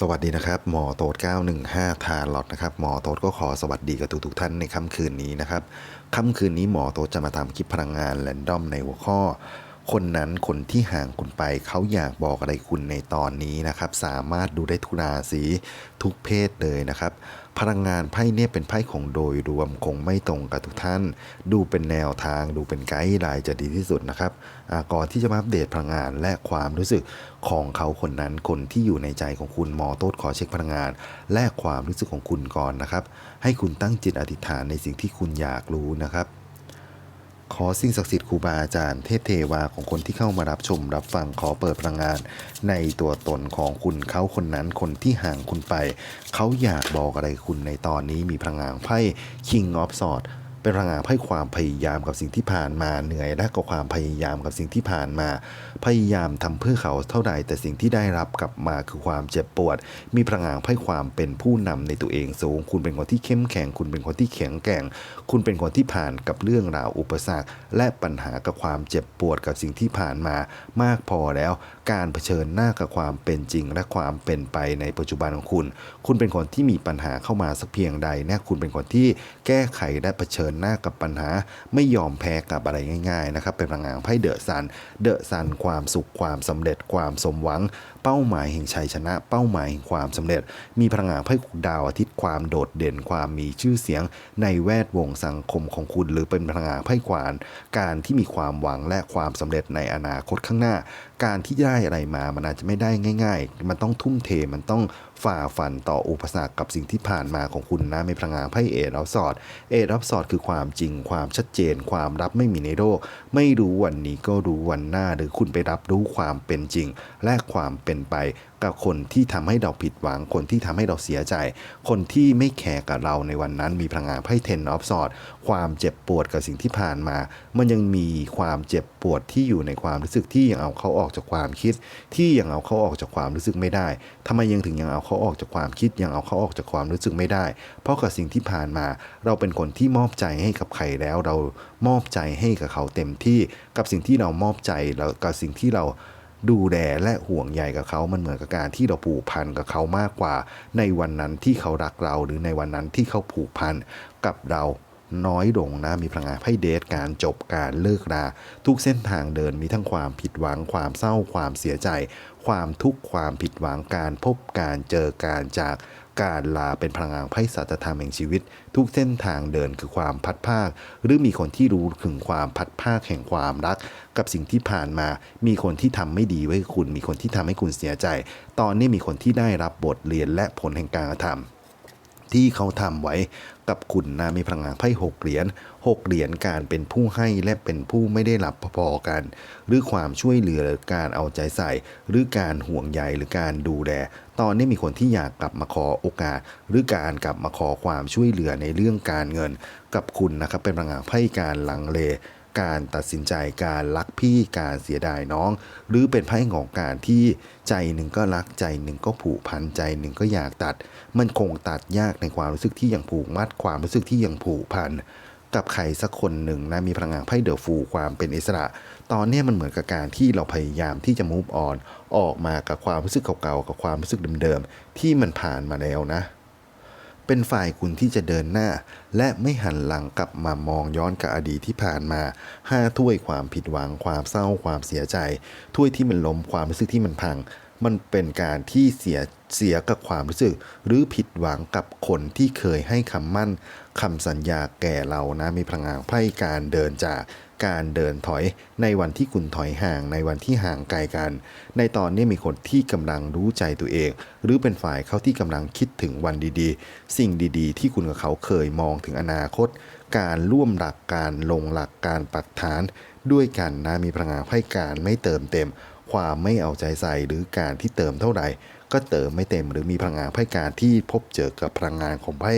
สวัสดีนะครับ หมอโต๊ด915 ทานหลอดนะครับหมอโต๊ดก็ขอสวัสดีกับทุกๆท่านในค่ำคืนนี้นะครับค่ำคืนนี้หมอโต๊ดจะมาทำคลิปพลังงานแรนดอมในหัวข้อ คนนั้นคนที่ห่างคุณไปเขาอยากบอกอะไรคุณในตอนนี้นะครับ สามารถดูได้ทุกราศีทุกเพศเลยนะครับ พลังงานไพ่เนี่ยเป็นไพ่ของโดยรวมคงไม่ตรงกับทุกท่าน ดูเป็นแนวทางดูเป็นไกด์ไลน์จะดีที่สุดนะครับก่อนที่จะมาอัปเดตพลังงานและความรู้สึกของเขาคนนั้นคนที่อยู่ในใจของคุณหมอโต๊ดขอเช็คพลังงาน และความรู้สึกของคุณก่อนนะครับ ให้คุณตั้งจิตอธิษฐานในสิ่งที่คุณอยากรู้นะครับ ขอสิ่งศักดิ์สิทธิ์ครูบาอาจารย์เทพเทวาของคนที่เข้ามารับชมรับฟังขอเปิดพลังงาน ในตัวตนของคุณเขาคนนั้นคนที่ห่างคุณไป เขาอยากบอกอะไรคุณในตอนนี้มีพลังงานไพ่ King of Swords เป็นพลังงานไพ่ความพยายามกับสิ่งที่ผ่านมาเหนื่อยและกับความพยายามกับสิ่งที่ผ่านมา พยายามทำเพื่อเขาเท่าใดแต่สิ่งที่ได้รับกลับมาคือความเจ็บปวด มีพลังงานไพ่ความเป็นผู้นำในตัวเองสูง คุณเป็นคนที่เข้มแข็ง คุณเป็นคนที่แข็งแกร่ง คุณเป็นคนที่ผ่านกับเรื่องราวอุปสรรค และปัญหากับความเจ็บปวดกับสิ่งที่ผ่านมามากพอแล้ว การเผชิญหน้ากับความเป็นจริง และความเป็นไปในปัจจุบันของคุณ คุณเป็นคนที่มีปัญหาเข้ามาสักเพียงใดนี่ยคุณเป็นคนที่แก้ไขและเผชิญหน้ากับปัญหา ไม่ยอมแพ้กับอะไรง่ายๆนะครับเป็นพลังงานไพ่เดอะซันเดอะซันความสุขความสำเร็จความสมหวัง เป้าหมายแห่งชัยชนะ เป้าหมายแห่งความสำเร็จ มีพลังงานไพ่ดาวอาทิตย์ความโดดเด่นความมีชื่อเสียง ในแวดวงสังคมของคุณ หรือเป็นพลังงานไพ่ควาน การที่มีความหวังและความสำเร็จในอนาคตข้างหน้า การที่ได้อะไรมามันอาจจะไม่ได้ง่าย ๆ มันต้องทุ่มเทมันต้องฝ่าฟันต่ออุปสรรคกับสิ่งที่ผ่านมาของคุณนะมีพลังงานไพ่เอรับสอด เอรับสอดคือความจริง ความชัดเจน ความรับไม่มีในโลกไม่รู้วันนี้ก็รู้วันหน้าหรือคุณไปรับรู้ความเป็นจริง และความเป็นไป กับคนที่ทำให้เราผิดหวัง คนที่ทำให้เราเสียใจ คนที่ไม่แคร์กับเราในวันนั้นมีพลังงานไพ่เทนออฟสอดความเจ็บปวดกับสิ่งที่ผ่านมา มันยังมีความเจ็บปวดที่อยู่ในความรู้สึกที่ยังเอาเขาออกจากความคิด ที่ยังเอาเขาออกจากความรู้สึกไม่ได้ทำไมยังถึงยังเอาเขาออกจากความคิดยังเอาเขาออกจากความรู้สึกไม่ได้ เพราะกับสิ่งที่ผ่านมา เราเป็นคนที่มอบใจให้กับใครแล้วเรามอบใจให้กับเขาเต็มที่กับสิ่งที่เรามอบใจแล้วกับสิ่งที่เรา ดูแลและห่วงใยกับเขา มันเหมือนกับการที่เราผูกพันกับเขามากกว่า ในวันนั้นที่เขารักเรา หรือในวันนั้นที่เขาผูกพันกับเราน้อยลงนะ มีพลังงานให้เดทการจบการเลิกราทุกเส้นทางเดินมีทั้งความผิดหวัง ความเศร้าความเสียใจ ความทุกข์ความผิดหวังการพบการเจอการจาก การลาเป็นพลังงานไพ่สัจธรรมแห่งชีวิต ทุกเส้นทางเดินคือความพัดภาค หรือมีคนที่รู้ถึงความพัดภาคแห่งความรัก กับสิ่งที่ผ่านมา มีคนที่ทำไม่ดีไว้คุณ มีคนที่ทำให้คุณเสียใจ ตอนนี้มีคนที่ได้รับบทเรียนและผลแห่งการกระทำ ที่เขาทำไว้กับคุณนะมีพลังงานไพ่หกเหรียญหกเหรียญการเป็นผู้ให้และเป็นผู้ไม่ได้รับพอๆกัน หรือความช่วยเหลือการเอาใจใส่ หรือการห่วงใยหรือการดูแล ตอนนี้มีคนที่อยากกลับมาขอโอกาส หรือการกลับมาขอความช่วยเหลือในเรื่องการเงิน กับคุณนะครับเป็นพลังงานไพ่การลังเล การตัดสินใจการรักพี่การเสียดายน้อง หรือเป็นไพ่ของการที่ใจหนึ่งก็รักใจหนึ่งก็ผูกพันใจหนึ่งก็อยากตัด มันคงตัดยากในความรู้สึกที่ยังผูกมัดความรู้สึกที่ยังผูกพันกับใครสักคนหนึ่งนะมีพลังงานไพ่เดอะฟูความเป็นอิสระ ตอนนี้มันเหมือนกับการที่เราพยายามที่จะ move on ออกมากับความรู้สึกเก่าๆกับความรู้สึกเดิมๆที่มันผ่านมาแล้วนะ เป็นฝ่ายคุณที่จะเดินหน้า และไม่หันหลังกลับมามองย้อนกับอดีตที่ผ่านมาห้าถ้วยความผิดหวังความเศร้าความเสียใจ ถ้วยที่มันล้มความรู้สึกที่มันพัง มันเป็นการที่เสียเสียกับความรู้สึก หรือผิดหวังกับคนที่เคยให้คำมั่นคำสัญญาแก่เรานะมีพลังงานไพ่การเดินจาก การเดินถอย ในวันที่คุณถอยห่างในวันที่ห่างไกลกัน ในตอนนี้มีคนที่กำลังรู้ใจตัวเอง หรือเป็นฝ่ายเขาที่กำลังคิดถึงวันดีๆ สิ่งดีๆ ที่คุณกับเขาเคยมองถึงอนาคต การร่วมหลักการลงหลักการปักฐาน ด้วยกันนะมีพลังงานไพ่การไม่เติมเต็ม ความไม่เอาใจใส่หรือการที่เติมเท่าไหร่ ก็เติมไม่เต็มหรือมีพลังงานไพ่การที่พบเจอกับพลังงานของไพ่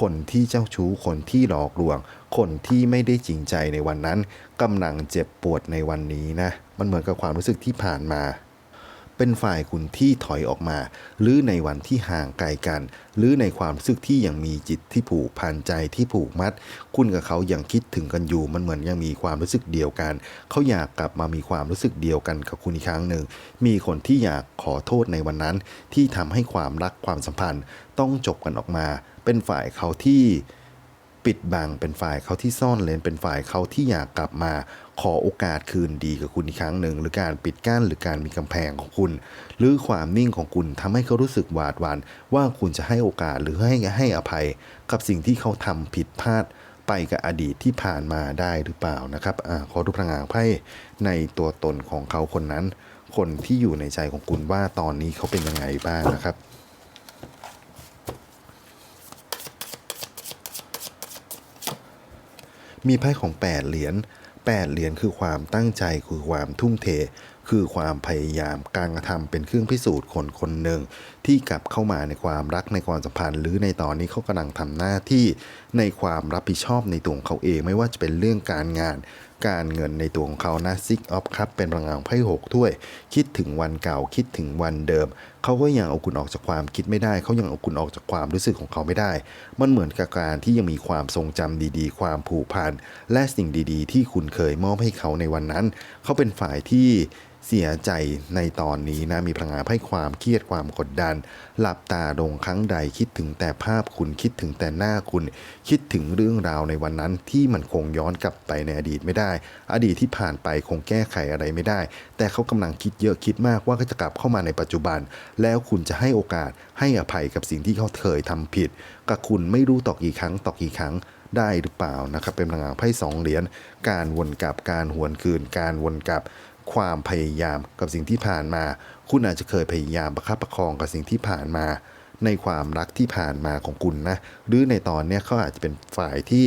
คนที่เจ้าชู้คนที่หลอกลวง คนที่ไม่ได้จริงใจในวันนั้นกำลังเจ็บปวดในวันนี้นะ มันเหมือนกับความรู้สึกที่ผ่านมา เป็นฝ่ายคุณที่ถอยออกมา หรือในวันที่ห่างไกลกัน หรือในความรู้สึกที่ยังมีจิตที่ผูกพันใจที่ผูกมัด คุณกับเขายังคิดถึงกันอยู่ มันเหมือนยังมีความรู้สึกเดียวกัน เขาอยากกลับมามีความรู้สึกเดียวกันกับคุณอีกครั้งหนึ่ง มีคนที่อยากขอโทษในวันนั้น ที่ทำให้ความรักความสัมพันธ์ ต้องจบกันออกมา เป็นฝ่ายเขาที่ปิดบังเป็นฝ่ายเขาที่ซ่อนเลนเป็นฝ่ายเขาที่อยากกลับมาขอโอกาสคืนดีกับคุณอีกครั้งหนึ่ง หรือการปิดกั้นหรือการมีกำแพงของคุณ หรือความนิ่งของคุณทำให้เขารู้สึกหวาดหวัน่นว่าคุณจะให้โอกาสหรือให้ให้อภัย กับสิ่งที่เขาทำผิดพลาดไปกับอดีตที่ผ่านมาได้หรือเปล่านะครับอขอดูพลังงานไพ่ในตัวตนของเขาคนนั้น คนที่อยู่ในใจของคุณว่าตอนนี้เขาเป็นยังไงบ้างนะครับ มีไพ่ของ 8 เหรียญ8เหรียญคือความตั้งใจคือความทุ่มเท คือความพยายามการกระทำเป็นเครื่องพิสูจน์คนคนหนึ่ง ที่กลับเข้ามาในความรักในความสัมพันธ์ หรือในตอนนี้เขากำลังทำหน้าที่ในความรับผิดชอบในตัวของเขาเอง ไม่ว่าจะเป็นเรื่องการงาน การเงินในตัวของเขานะซิกออฟครับเป็นพลังงานของไพ่หกถ้วย คิดถึงวันเก่าคิดถึงวันเดิม เขาก็ยังเอาคุณออกจากความคิดไม่ได้ เขายังเอาคุณออกจากความรู้สึกของเขาไม่ได้ มันเหมือนกับการที่ยังมีความทรงจำดีๆ ความผูกพันและสิ่งดี ๆ ที่คุณเคยมอบให้เขาในวันนั้น เขาเป็นฝ่ายที่ เสียใจในตอนนี้นะมีพลังงานให้ความเครียดความกดดัน หลับตาลงครั้งใดคิดถึงแต่ภาพคุณคิดถึงแต่หน้าคุณ คิดถึงเรื่องราวในวันนั้นที่มันคงย้อนกลับไปในอดีตไม่ได้ อดีตที่ผ่านไปคงแก้ไขอะไรไม่ได้ แต่เขากำลังคิดเยอะคิดมากว่าจะกลับเข้ามาในปัจจุบัน แล้วคุณจะให้โอกาสให้อภัยกับสิ่งที่เขาเคยทำผิด กับคุณไม่รู้ต่อกี่ครั้งต่อกี่ครั้งได้หรือเปล่านะครับเป็นพลังงานไพ่สองเหรียญการวนกลับการหวนคืนการวนกลับ ความพยายามกับสิ่งที่ผ่านมา คุณอาจจะเคยพยายามประคับประคองกับสิ่งที่ผ่านมา ในความรักที่ผ่านมาของคุณนะ หรือในตอนเนี้ยเขาอาจจะเป็นฝ่ายที่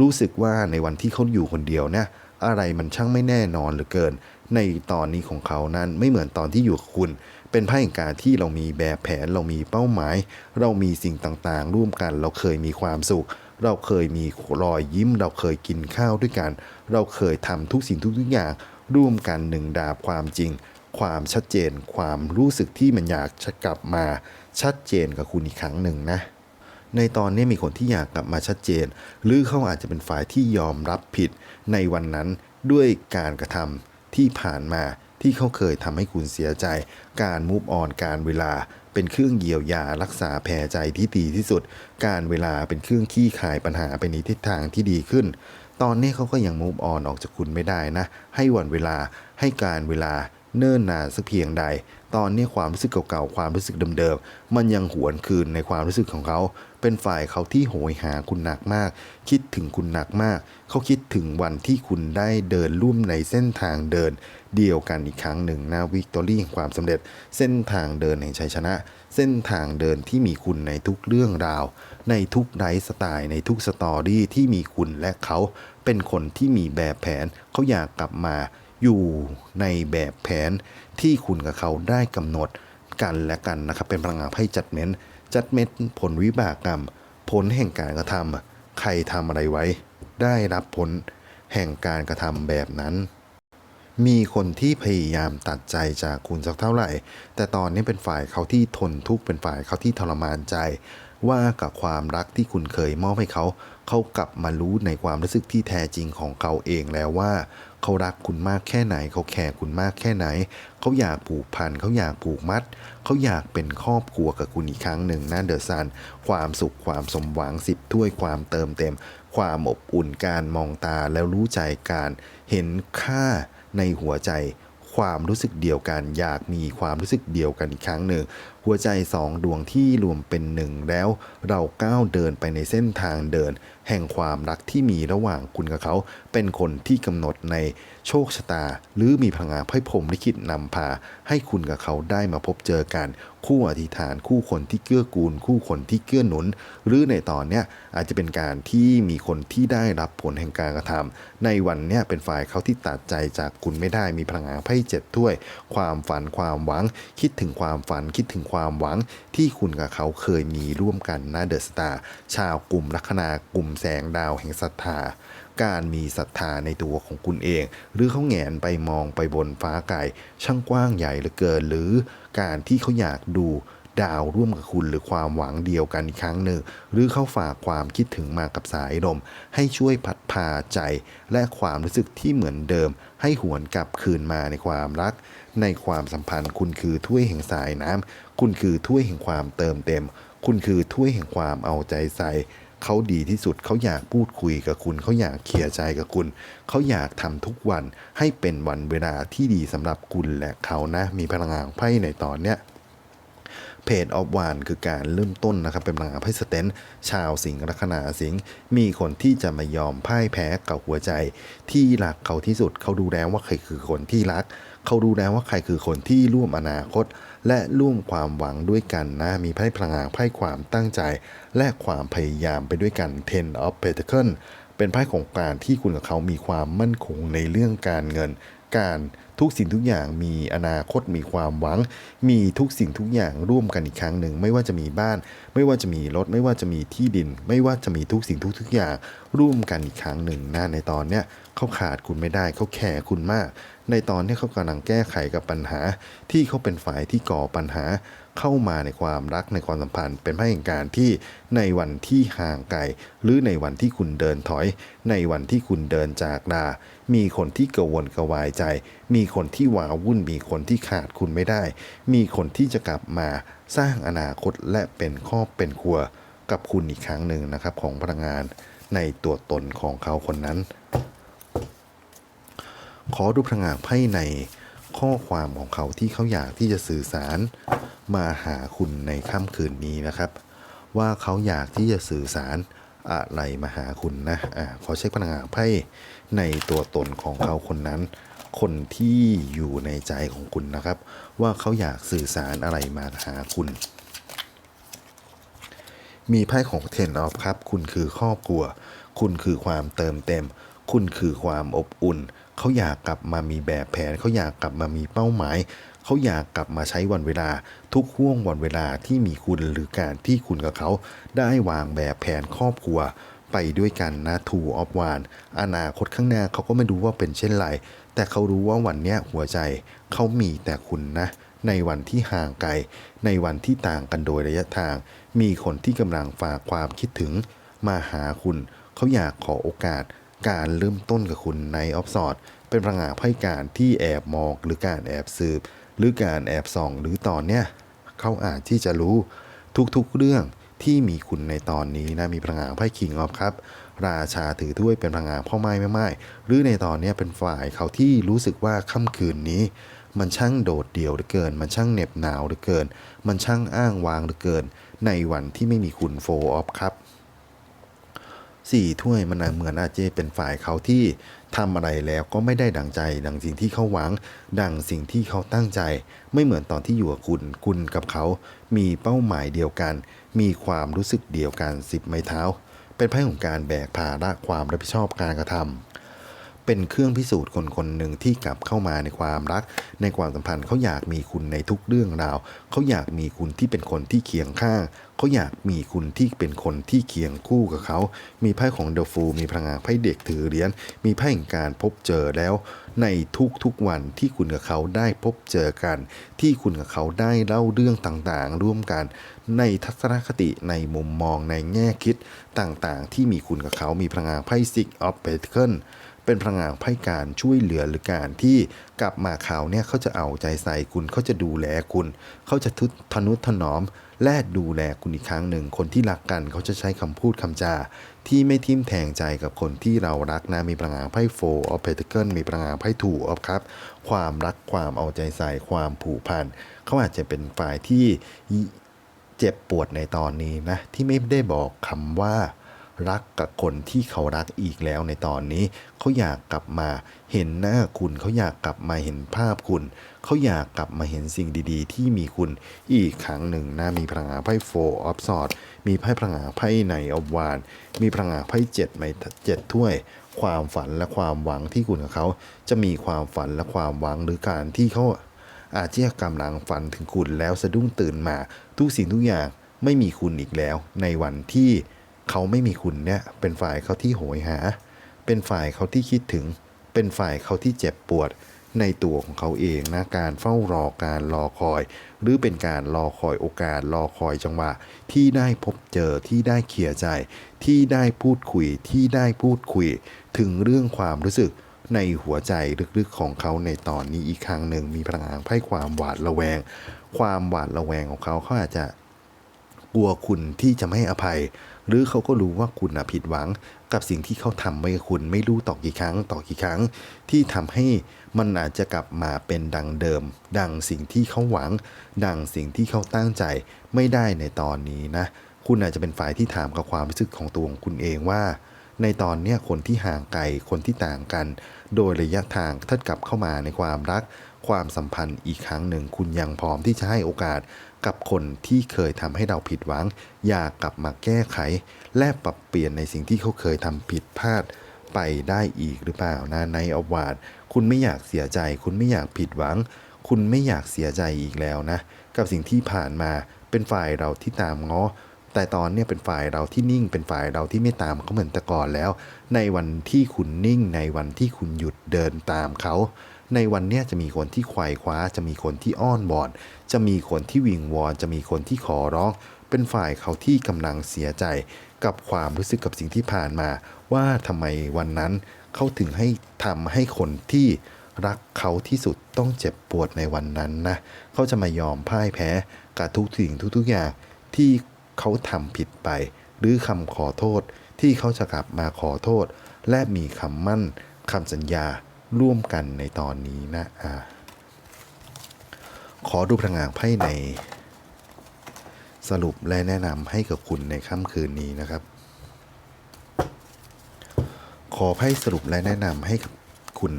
รู้สึกว่าในวันที่เขาอยู่คนเดียวเนี่ยอะไรมันช่างไม่แน่นอนเหลือเกิน ในตอนนี้ของเขานั้นไม่เหมือนตอนที่อยู่กับคุณ เป็นไพ่แห่งการที่เรามีแบบแผนเรามีเป้าหมาย เรามีสิ่งต่างๆ ร่วมกัน เราเคยมีความสุข เราเคยมีรอยยิ้ม เราเคยกินข้าวด้วยกัน เราเคยทำทุกสิ่งทุกอย่าง ร่วมกันหนึ่งดาบความจริง ความชัดเจน ความรู้สึกที่มันอยากจะกลับมาชัดเจนกับคุณอีกครั้งหนึ่งนะในตอนนี้มีคนที่อยากกลับมาชัดเจน หรือเขาอาจจะเป็นฝ่ายที่ยอมรับผิดในวันนั้นด้วยการกระทำที่ผ่านมาที่เขาเคยทำให้คุณเสียใจ การมูฟออนการเวลาเป็นเครื่องเยียวยารักษาแผลใจที่ดีที่สุด การเวลาเป็นเครื่องขี้ขายปัญหาไปในทิศทางที่ดีขึ้น ตอนนี้เขาก็ยังมูฟออนออกจากคุณไม่ได้นะ ให้วันเวลาให้การเวลา เนิ่นนานสักเพียงใด ตอนนี้ความรู้สึกเก่าๆ ความรู้สึกเดิมๆ มันยังหวนคืนในความรู้สึกของเขา เป็นฝ่ายเขาที่โหยหาคุณหนักมาก คิดถึงคุณหนักมาก เขาคิดถึงวันที่คุณได้เดินร่วมในเส้นทางเดิน เดียวกันอีกครั้งหนึ่งนะวิกตอรี่แห่งความสำเร็จ เส้นทางเดินแห่งชัยชนะ เส้นทางเดินที่มีคุณในทุกเรื่องราว ในทุกไลฟ์สไตล์ในทุกสตอรี่ที่มีคุณและเขา เป็นคนที่มีแบบแผน เขาอยากกลับมา อยู่ในแบบแผนที่คุณกับเขาได้กำหนดกันและกันนะครับ เป็นพลังงานไพ่จัดเม้นจัดเม้นผลวิบากกรรม ผลแห่งการกระทำใครทำอะไรไว้ ได้รับผลแห่งการกระทำแบบนั้น มีคนที่พยายามตัดใจจากคุณสักเท่าไหร่ แต่ตอนนี้เป็นฝ่ายเขาที่ทนทุกข์เป็นฝ่ายเขาที่ทรมานใจ ว่ากับความรักที่คุณเคยมอบให้เขา เขากลับมารู้ในความรู้สึกที่แท้จริงของเขาเองแล้วว่า เขารักคุณมากแค่ไหน เขาแคร์คุณมากแค่ไหน เขาอยากผูกพัน เขาอยากผูกมัด เขาอยากเป็นครอบครัวกับคุณอีกครั้งหนึ่งนะเดอะซัน ความสุขความสมหวังสิบถ้วยความเติมเต็ม ความอบอุ่นการมองตาแล้วรู้ใจการเห็นค่าในหัวใจความรู้สึกเดียวกัน อยากมีความรู้สึกเดียวกันอีกครั้งหนึ่ง หัวใจสองดวงที่รวมเป็นหนึ่งแล้ว เราก้าวเดินไปในเส้นทางเดิน แห่งความรักที่มีระหว่างคุณกับเขา เป็นคนที่กำหนดในโชคชะตา หรือมีพลังงานไพ่พรมลิขิตนำพา ให้คุณกับเขาได้มาพบเจอกัน คู่อธิษฐานคู่คนที่เกื้อกูล คู่คนที่เกื้อหนุน หรือในตอนเนี้ยอาจจะเป็นการที่มีคนที่ได้รับผลแห่งการกระทำในวันเนี้ยเป็นฝ่ายเขาที่ตัดใจจากคุณไม่ได้มีพลังงานไพ่เจ็ดถ้วย ความฝันความหวัง คิดถึงความฝันคิดถึงความความหวังที่คุณกับเขาเคยมีร่วมกันนะเดอะสตาร์ชาวกลุ่มลัคนากลุ่มแสงดาวแห่งศรัทธา การมีศรัทธาในตัวของคุณเอง หรือเขาแหงนไปมองไปบนฟ้าไกลช่างกว้างใหญ่เหลือเกิน หรือการที่เขาอยากดูดาวร่วมกับคุณหรือความหวังเดียวกันอีกครั้งหนึ่ง หรือเขาฝากความคิดถึงมากับสายลม ให้ช่วยพัดพาใจ และความรู้สึกที่เหมือนเดิม ให้หวนกลับคืนมาในความรัก ในความสัมพันธ์คุณคือถ้วยแห่งสายน้ำ คุณคือถ้วยแห่งความเติมเต็ม คุณคือถ้วยแห่งความเอาใจใส่เขาดีที่สุดเขาอยากพูดคุยกับคุณ เขาอยากเคลียร์ใจกับคุณ เขาอยากทำทุกวันให้เป็นวันเวลาที่ดีสำหรับคุณและเขานะ มีพลังงานไพ่ในตอนเนี้ยเพจออฟวานคือการเริ่มต้นนะครับ เป็นพลังงานไพ่สเตนชาวสิงห์ลัคนาสิงห์มีคนที่จะมายอมพ่ายแพ้กับหัวใจ ที่รักเขาที่สุด เขาดูแล้วว่าใครคือคนที่รัก เขาดูแล้วว่าใครคือคนที่ร่วมอนาคต และร่วมความหวังด้วยกันนะ มีไพ่พลังงานไพ่ความตั้งใจ และความพยายามไปด้วยกัน Ten of Pentacles เป็นไพ่ของการที่คุณกับเขามีความมั่นคงในเรื่องการเงิน การทุกสิ่งทุกอย่างมีอนาคตมีความหวัง มีทุกสิ่งทุกอย่างร่วมกันอีกครั้งหนึ่ง ไม่ว่าจะมีบ้าน ไม่ว่าจะมีรถ ไม่ว่าจะมีที่ดิน ไม่ว่าจะมีทุกสิ่งทุกทุกอย่าง ร่วมกันอีกครั้งหนึ่งนะในตอนเนี้ยเขาขาดคุณไม่ได้เขาแคร์คุณมาก ในตอนนี้เขากำลังแก้ไขกับปัญหา ที่เขาเป็นฝ่ายที่ก่อปัญหาเข้ามาในความรักในความสัมพันธ์ เป็นไพ่แห่งการที่ในวันที่ห่างไกลหรือในวันที่คุณเดินถอย ในวันที่คุณเดินจากลา มีคนที่กังวลกระวายใจ มีคนที่วาวุ่น มีคนที่ขาดคุณไม่ได้ มีคนที่จะกลับมาสร้างอนาคตและเป็นครอบเป็นครัว กับคุณอีกครั้งหนึ่งนะครับของพลังงานในตัวตนของเขาคนนั้น ขอดูพลังงานไพ่ในข้อความของเขาที่เขาอยากที่จะสื่อสารมาหาคุณในค่ำคืนนี้นะครับ ว่าเขาอยากที่จะสื่อสารอะไรมาหาคุณนะอ่าขอเช็คพลังงานไพ่ในตัวตนของเขาคนนั้น คนที่อยู่ในใจของคุณนะครับ ว่าเขาอยากสื่อสารอะไรมาหาคุณ มีไพ่ของเทนออฟครับ คุณคือครอบครัว คุณคือความเติมเต็ม คุณคือความอบอุ่น เขาอยากกลับมามีแบบแผน เขาอยากกลับมามีเป้าหมาย เขาอยากกลับมาใช้วันเวลา ทุกห่วงวันเวลาที่มีคุณหรือการที่คุณกับเขาได้วางแบบแผนครอบครัวไปด้วยกันนะทูออฟวานอนาคตข้างหน้าเขาก็ไม่รู้ว่าเป็นเช่นไร แต่เขารู้ว่าวันนี้หัวใจเขามีแต่คุณนะ ในวันที่ห่างไกล ในวันที่ต่างกันโดยระยะทาง มีคนที่กำลังฝากความคิดถึง มาหาคุณ เขาอยากขอโอกาส การเริ่มต้นกับคุณในออฟสอดเป็นพลังงานไพ่การที่แอบมองหรือการแอบสืบ หรือการแอบส่องหรือตอนเนี้ยเขาอาจที่จะรู้ทุกๆเรื่องที่มีคุณในตอนนี้นะมีพลังงานไพ่คิงออฟครับ ราชาถือถ้วยเป็นพลังงานพ่อไม้แม่ไม้หรือในตอนเนี้ยเป็นฝ่ายเขาที่รู้สึกว่าค่ำคืนนี้ มันช่างโดดเดี่ยวเหลือเกิน มันช่างเหน็บหนาวเหลือเกิน มันช่างอ้างวางเหลือเกิน ในวันที่ไม่มีคุณโฟออฟครับ สี่ถ้วยมันเหมือนอาเจเป็นฝ่ายเขาที่ทำอะไรแล้วก็ไม่ได้ดังใจ ดังสิ่งที่เขาหวัง ดังสิ่งที่เขาตั้งใจ ไม่เหมือนตอนที่อยู่กับคุณ คุณกับเขา มีเป้าหมายเดียวกัน มีความรู้สึกเดียวกันสิบไม้เท้า เป็นไพ่ของการแบกภาระความรับผิดชอบการกระทำ เป็นเครื่องพิสูจน์คนคนหนึ่งที่กลับเข้ามาในความรัก ในความสัมพันธ์เขาอยากมีคุณในทุกเรื่องราวเขาอยากมีคุณที่เป็นคนที่เคียงข้างเขาอยากมีคุณที่เป็นคนที่เคียงคู่กับเขา มีไพ่ของเดอะฟูมีพลังงานไพ่เด็กถือเหรียญ มีไพ่แห่งการพบเจอแล้ว ในทุกๆวันที่คุณกับเขาได้พบเจอกัน ที่คุณกับเขาได้เล่าเรื่องต่างๆ ร่วมกัน ในทัศนคติในมุมมองในแง่คิดต่างๆ ที่มีคุณกับเขา มีพลังงานไพ่ Six of Pentacles เเป็นพลังงานไพ่การช่วยเหลือหรือการที่กลับมาข่าวเนี่ยเขาจะเอาใจใส่คุณเขาจะดูแลคุณ เขาจะทุทนุถนอม และดูแลคุณอีกครั้งหนึ่ง คนที่รักกันเขาจะใช้คำพูดคำจา ที่ไม่ทิ่มแทงใจกับคนที่เรารักนะมีพลังงานไพ่โฟออฟเพตเกิลมีพลังงานไพ่ถูออฟครับความรักความเอาใจใส่ความผูกพันเขาอาจจะเป็นฝ่ายที่เจ็บปวดในตอนนี้นะที่ไม่ได้บอกคำว่า รักกับคนที่เขารักอีกแล้วในตอนนี้ เขาอยากกลับมาเห็นหน้าคุณ เขาอยากกลับมาเห็นภาพคุณ เขาอยากกลับมาเห็นสิ่งดีๆ ที่มีคุณอีกครั้งหนึ่งนะมีพลังงานไพ่โฟออฟสอดมีไพ่พลังงานไพ่ในอวาน มีพลังงานไพ่เจ็ดไม้เจ็ดถ้วย ความฝันและความหวังที่คุณกับเขา จะมีความฝันและความหวังหรือการที่เขาอาจจะกำลังฝันถึงคุณแล้วสะดุ้งตื่นมา ทุกสิ่งทุกอย่างไม่มีคุณอีกแล้ว ในวันที่ เขาไม่มีคุณเนี่ย เป็นฝ่ายเขาที่โหยหา เป็นฝ่ายเขาที่คิดถึง เป็นฝ่ายเขาที่เจ็บปวดในตัวของเขาเองนะการเฝ้ารอการรอคอย หรือเป็นการรอคอยโอกาสรอคอยจังหวะ ที่ได้พบเจอที่ได้เคลียร์ใจ ที่ได้พูดคุยที่ได้พูดคุย ถึงเรื่องความรู้สึกในหัวใจลึกๆของเขาในตอนนี้อีกครั้งหนึ่งมีพลังงานไพ่ความหวาดระแวง ความหวาดระแวงของเขาเขาอาจจะกลัวคุณที่จะไม่อภัย หรือเขาก็รู้ว่าคุณผิดหวังกับสิ่งที่เขาทำไว้คุณไม่รู้ต่อกี่ครั้งต่อกี่ครั้ง ที่ทำให้มันอาจจะกลับมาเป็นดังเดิม ดังสิ่งที่เขาหวัง ดังสิ่งที่เขาตั้งใจไม่ได้ในตอนนี้นะ คุณอาจจะเป็นฝ่ายที่ถามกับความรู้สึกของตัวของคุณเองว่า ในตอนเนี้ยคนที่ห่างไกลคนที่ต่างกัน โดยระยะทางถ้ากลับเข้ามาในความรัก ความสัมพันธ์อีกครั้งหนึ่ง คุณยังพร้อมที่จะให้โอกาสกับคนที่เคยทำให้เราผิดหวัง อยากกลับมาแก้ไข และปรับเปลี่ยนในสิ่งที่เขาเคยทำผิดพลาดไปได้อีกหรือเปล่านะในอวาดคุณไม่อยากเสียใจ คุณไม่อยากผิดหวัง คุณไม่อยากเสียใจอีกแล้วนะ กับสิ่งที่ผ่านมาเป็นฝ่ายเราที่ตามง้อแต่ตอนนี้เป็นฝ่ายเราที่นิ่ง เป็นฝ่ายเราที่ไม่ตามเขาเหมือนแต่ก่อนแล้ว ในวันที่คุณนิ่งในวันที่คุณหยุดเดินตามเขา ในวันเนี้ยจะมีคนที่ไขว่คว้า จะมีคนที่อ้อนวอน จะมีคนที่วิงวอน จะมีคนที่ขอร้อง เป็นฝ่ายเขาที่กำลังเสียใจ กับความรู้สึกกับสิ่งที่ผ่านมา ว่าทำไมวันนั้นเขาถึงให้ทำให้คนที่รักเขาที่สุดต้องเจ็บปวดในวันนั้นนะ เขาจะมายอมพ่ายแพ้กับทุกสิ่งทุกๆอย่างที่เขาทำผิดไป หรือคำขอโทษที่เขาจะกลับมาขอโทษ และมีคำมั่นคำสัญญา ร่วมกันในตอนนี้นะอ่าขอดูพลังงานไพ่ใน สรุปและแนะนำให้กับคุณในค่ำคืนนี้นะครับ ขอไพ่สรุปและแนะนำให้กับคุณ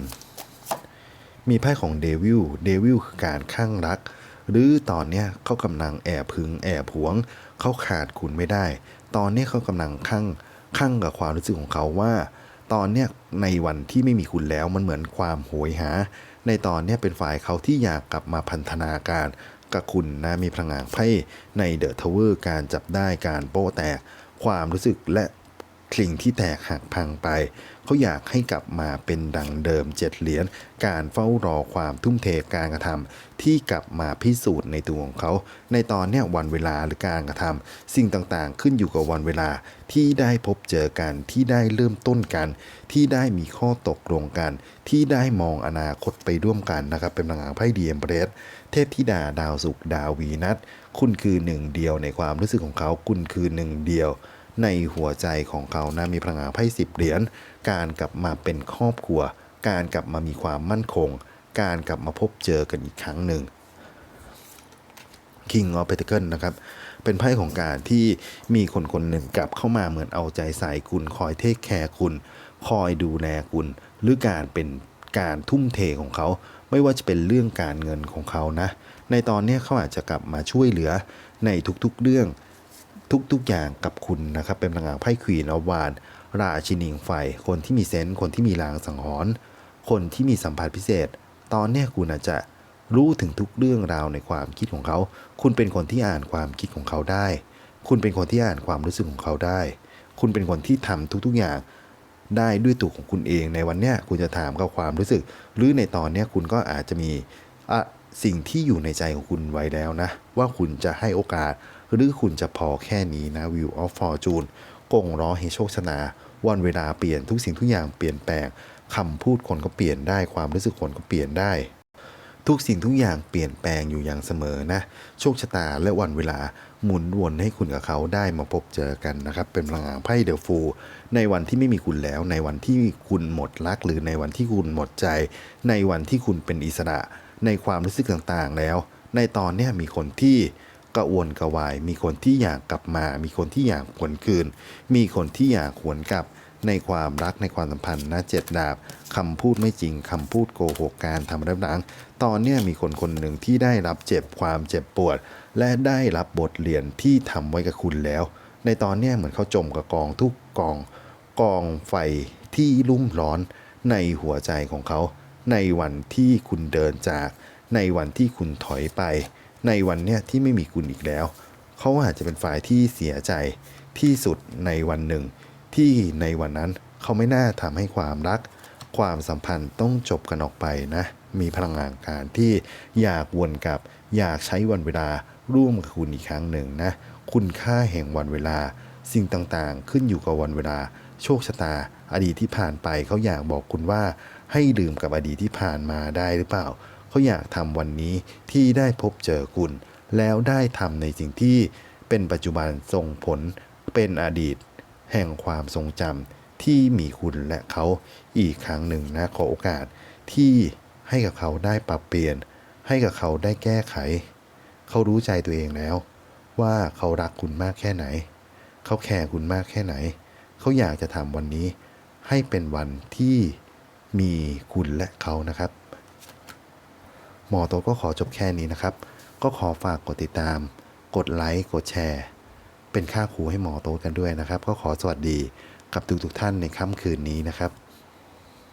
มีไพ่ของเดวิลเดวิลคือการข้างรัก หรือตอนเนี้ยเขากำลังแอบพึงแอบหวง เขาขาดคุณไม่ได้ ตอนนี้เขากำลังข้างข้างกับความรู้สึกของเขาว่า ตอนเนี้ยในวันที่ไม่มีคุณแล้วมันเหมือนความโหยหา ในตอนเนี้ยเป็นฝ่ายเขาที่อยากกลับมาพันธนาการกับคุณนะมีพลังงานไพ่ในเดอะทาวเวอร์การจับได้การโป้แตกความรู้สึกและ สิ่งที่แตกหักพังไป เขาอยากให้กลับมาเป็นดังเดิมเจ็ดเหรียญการเฝ้ารอความทุ่มเทการกระทำที่กลับมาพิสูจน์ในตัวของเขา ในตอนเนี้ยวันเวลาหรือการกระทำสิ่งต่างๆ ขึ้นอยู่กับวันเวลาที่ได้พบเจอกันที่ได้เริ่มต้นกัน ที่ได้มีข้อตกลงกัน ที่ได้มองอนาคตไปร่วมกันนะครับเป็นพลังงานไพ่ดีเอ็มเบรสเทพธิดาดาวศุกดาววีนัสคุณคือหนึ่งเดียวในความรู้สึกของเขาคุณคือหนึ่งเดียว ในหัวใจของเขานะมีพลังงานไพ่สิบเหรียญการกลับมาเป็นครอบครัว การกลับมามีความมั่นคง การกลับมาพบเจอกันอีกครั้งหนึ่ง King of Pentacle นะครับ เป็นไพ่ของการที่มีคนคนหนึ่งกลับเข้ามาเหมือนเอาใจใส่คุณ คอยเทคแคร์คุณ คอยดูแลคุณ หรือการเป็นการทุ่มเทของเขา ไม่ว่าจะเป็นเรื่องการเงินของเขานะ ในตอนนี้เขาอาจจะกลับมาช่วยเหลือในทุกๆเรื่อง ทุกๆอย่างกับคุณนะครับ เป็นพลังงานไพ่ควีนอวาน ราชินีไฟ คนที่มีเซนส์คนที่มีลางสังหรณ์คนที่มีสัมผัสพิเศษ ตอนนี้คุณอาจจะรู้ถึงทุกเรื่องราวในความคิดของเขา คุณเป็นคนที่อ่านความคิดของเขาได้ คุณเป็นคนที่อ่านความรู้สึกของเขาได้ คุณเป็นคนที่ทำทุกๆอย่างได้ด้วยตัวของคุณเองในวันเนี้ยคุณจะถามกับความรู้สึก หรือในตอนเนี้ยคุณก็อาจจะมีะสิ่งที่อยู่ในใจของคุณไว้แล้วนะ ว่าคุณจะให้โอกาส หรือคุณจะพอแค่นี้นะ View of Fortune กงล้อให้โชคชนะวันเวลาเปลี่ยนทุกสิ่งทุกอย่างเปลี่ยนแปลงคำพูดคนก็เปลี่ยนได้ความรู้สึกคนก็เปลี่ยนได้ ทุกสิ่งทุกอย่างเปลี่ยนแปลงอยู่อย่างเสมอนะโชคชะตาและวันเวลาหมุนวนให้คุณกับเขาได้มาพบเจอกันนะครับ เป็นพลังงานไพ่เดอะฟูในวันที่ไม่มีคุณแล้ว ในวันที่คุณหมดรัก หรือในวันที่คุณหมดใจ ในวันที่คุณเป็นอิสระ ในความรู้สึกต่างๆแล้ว ในตอนนี้มีคนที่ กระวนกระวาย มีคนที่อยากกลับมา มีคนที่อยากหวนคืน มีคนที่อยากหวนกลับ ในความรักในความสัมพันธ์นะเจ็ดดาบคำพูดไม่จริงคำพูดโกหกการทำรับหลังตอนเนี้ยมีคนคนหนึ่งที่ได้รับเจ็บความเจ็บปวด และได้รับบทเรียนที่ทำไว้กับคุณแล้ว ในตอนเนี้ยเหมือนเขาจมกับกองทุกกอง กองไฟที่ลุ่มร้อนในหัวใจของเขา ในวันที่คุณเดินจาก ในวันที่คุณถอยไป ในวันเนี้ยที่ไม่มีคุณอีกแล้ว เขาอาจจะเป็นฝ่ายที่เสียใจที่สุดในวันหนึ่ง ที่ในวันนั้นเขาไม่น่าทำให้ความรัก ความสัมพันธ์ต้องจบกันออกไปนะ มีพลังงานการที่อยากวนกลับ อยากใช้วันเวลาร่วมกับคุณอีกครั้งหนึ่งนะ คุณค่าแห่งวันเวลา สิ่งต่างๆ ขึ้นอยู่กับวันเวลา โชคชะตา อดีตที่ผ่านไปเขาอยากบอกคุณว่า ให้ลืมกับอดีตที่ผ่านมาได้หรือเปล่า เขาอยากทำวันนี้ที่ได้พบเจอคุณ แล้วได้ทำในสิ่งที่เป็นปัจจุบันส่งผลเป็นอดีต แห่งความทรงจำที่มีคุณและเขาอีกครั้งหนึ่งนะขอโอกาสที่ให้กับเขาได้ปรับเปลี่ยน ให้กับเขาได้แก้ไข เขารู้ใจตัวเองแล้ว ว่าเขารักคุณมากแค่ไหน เขาแคร์คุณมากแค่ไหน เขาอยากจะทำวันนี้ให้เป็นวันที่มีคุณและเขานะครับ หมอโตก็ขอจบแค่นี้นะครับ ก็ขอฝากกดติดตาม กดไลค์ กดแชร์ เป็นค่าครูให้หมอโตกันด้วยนะครับ ก็ขอสวัสดีกับทุกๆท่านในค่ำคืนนี้นะครับ